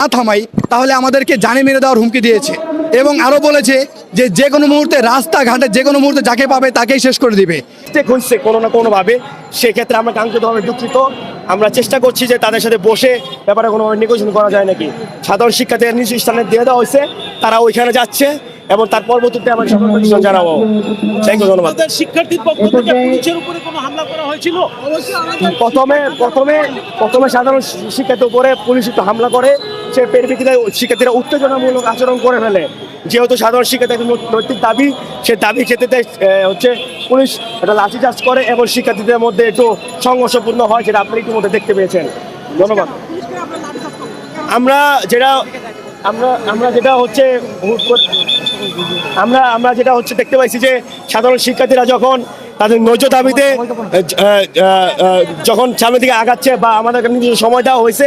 না থামাই তাহলে আমাদেরকে জানে মেরে দেওয়ার হুমকি দিয়েছে। এবং আরও বলেছে যে যে কোনো মুহূর্তে রাস্তাঘাটে যে কোনো মুহূর্তে যাকে পাবে তাকেই শেষ করে দিবে। হচ্ছে কোনো না কোনোভাবে সেক্ষেত্রে আমরা কাঙ্ক্ষিতভাবে দুঃখিত। আমরা চেষ্টা করছি যে তাদের সাথে বসে ব্যাপারে কোনোভাবে নেগোসিয়েশন করা যায় নাকি। সাধারণ শিক্ষার্থীদের নিজ স্থানে দিয়ে দেওয়া হয়েছে তারা ওইখানে যাচ্ছে এবং তার পরবর্তীতে আমরা সকল প্রতিষ্ঠান জানাব। থ্যাংক ইউ ধন্যবাদ। শিক্ষার্থীর পক্ষ থেকে পুলিশের উপরে কোনো হামলা করা হয়েছিল? প্রথমে প্রথমে প্রথমে সাধারণ শিক্ষার্থীর উপরে পুলিশ একটু হামলা করে। সে পরিপ্রেক্ষিতে শিক্ষার্থীরা উত্তেজনামূলক আচরণ করে ফেলে। যেহেতু সাধারণ শিক্ষার্থীর নৈতিক দাবি, সে দাবি ক্ষেত্রে হচ্ছে পুলিশ। একটা লাঠিচার্জ করে এবং শিক্ষার্থীদের মধ্যে একটু সংঘর্ষপূর্ণ হয়, যেটা আপনি ইতিমধ্যে দেখতে পেয়েছেন। ধন্যবাদ। আমরা যেটা, আমরা আমরা যেটা হচ্ছে, আমরা আমরা যেটা হচ্ছে দেখতে পাইছি যে, সাধারণ শিক্ষার্থীরা যখন তাদের নৈজ দাবিতে যখন সামনের দিকে আগাচ্ছে বা আমাদের নিজস্ব সময় দেওয়া হয়েছে,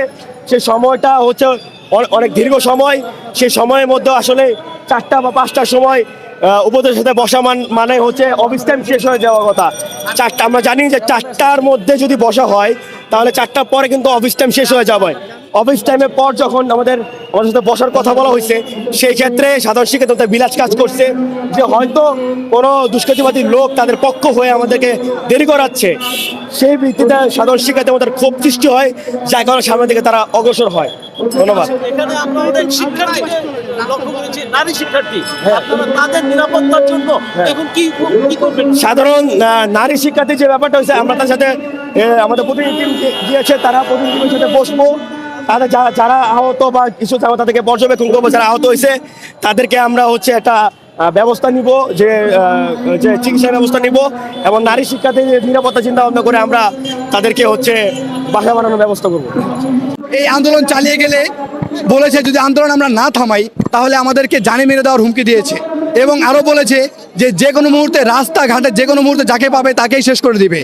সেই সময়টা হচ্ছে অনেক দীর্ঘ সময় সেই সময়ের মধ্যে আসলে চারটা বা পাঁচটার সময় উপদেশের সাথে বসা মান- মানে হচ্ছে অফিস টাইম শেষ হয়ে যাওয়ার কথা। চারটা আমরা জানি যে চারটার মধ্যে যদি বসা হয়, তাহলে চারটার পরে কিন্তু অফিস টাইম শেষ হয়ে যাবে। অফিস টাইমের পর যখন আমাদের আমাদের সাথে বসার কথা বলা হয়েছে সেই ক্ষেত্রে সাধারণ শিক্ষার্থী বিলাস কাজ করছে যে হয়তো কোনো দুষ্কৃতিবাদী লোক তাদের পক্ষ হয়ে আমাদেরকে দেরি করাচ্ছে। সেই ভিত্তিতে সাধারণ শিক্ষাতে আমাদের ক্ষোভ সৃষ্টি হয় যার কারণে সামনের দিকে তারা অগ্রসর হয়। ধন্যবাদ। কি করবেন? সাধারণ নারী শিক্ষার্থী যে ব্যাপারটা হয়েছে আমরা তার সাথে আমাদের প্রতিনিধি দিয়েছে তারা প্রতিনিধির সাথে বসবো। তাদের যারা যারা আহত বা কিছু আমরা তাদেরকে পর্যবেক্ষণ করব, যারা আহত হয়েছে, তাদেরকে আমরা হচ্ছে একটা ব্যবস্থা নিব, যে যে চিকিৎসা ব্যবস্থা নিব, এবং নারী শিক্ষার্থীদের নিরাপত্তা চিন্তা ভাবনা করে আমরা তাদেরকে হচ্ছে বাসা বানানোর ব্যবস্থা করব। এই আন্দোলন চালিয়ে গেলে বলেছে, যদি আন্দোলন আমরা না থামাই, তাহলে আমাদেরকে জানে মেরে দেওয়ার হুমকি দিয়েছে। এবং আরও বলেছে যে যে কোনো মুহূর্তে রাস্তাঘাটে যে কোনো মুহূর্তে যাকে পাবে তাকেই শেষ করে দিবে।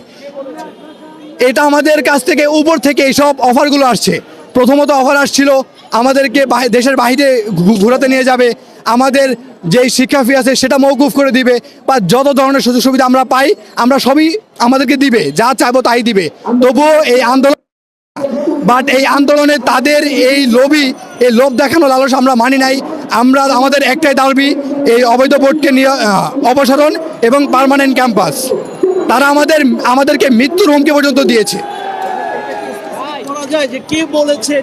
এটা আমাদের কাছ থেকে উপর থেকে এইসব অফারগুলো আসছে। প্রথমত অফার আসছিল, আমাদেরকে দেশের বাইরে ঘু- ঘোরাতে নিয়ে যাবে। আমাদের যেই শিক্ষা ফি আছে সেটা মৌকুফ করে দিবে বা যত ধরনের সুযোগ সুবিধা আমরা পাই, আমরা সবই আমাদেরকে দিবে, যা চাইব তাই দিবে। তবুও এই আন্দোলন বাট এই আন্দোলনে তাদের এই লোভই এই লোভ দেখানো লালস আমরা মানি নাই। আমরা আমাদের একটাই দাবি, এই অবৈধ বোর্ডকে অপসারণ এবং পার্মানেন্ট ক্যাম্পাস তারা আমাদের, আমাদেরকে মৃত্যুর হুমকি পর্যন্ত দিয়েছে। যায় যে কে বলেছে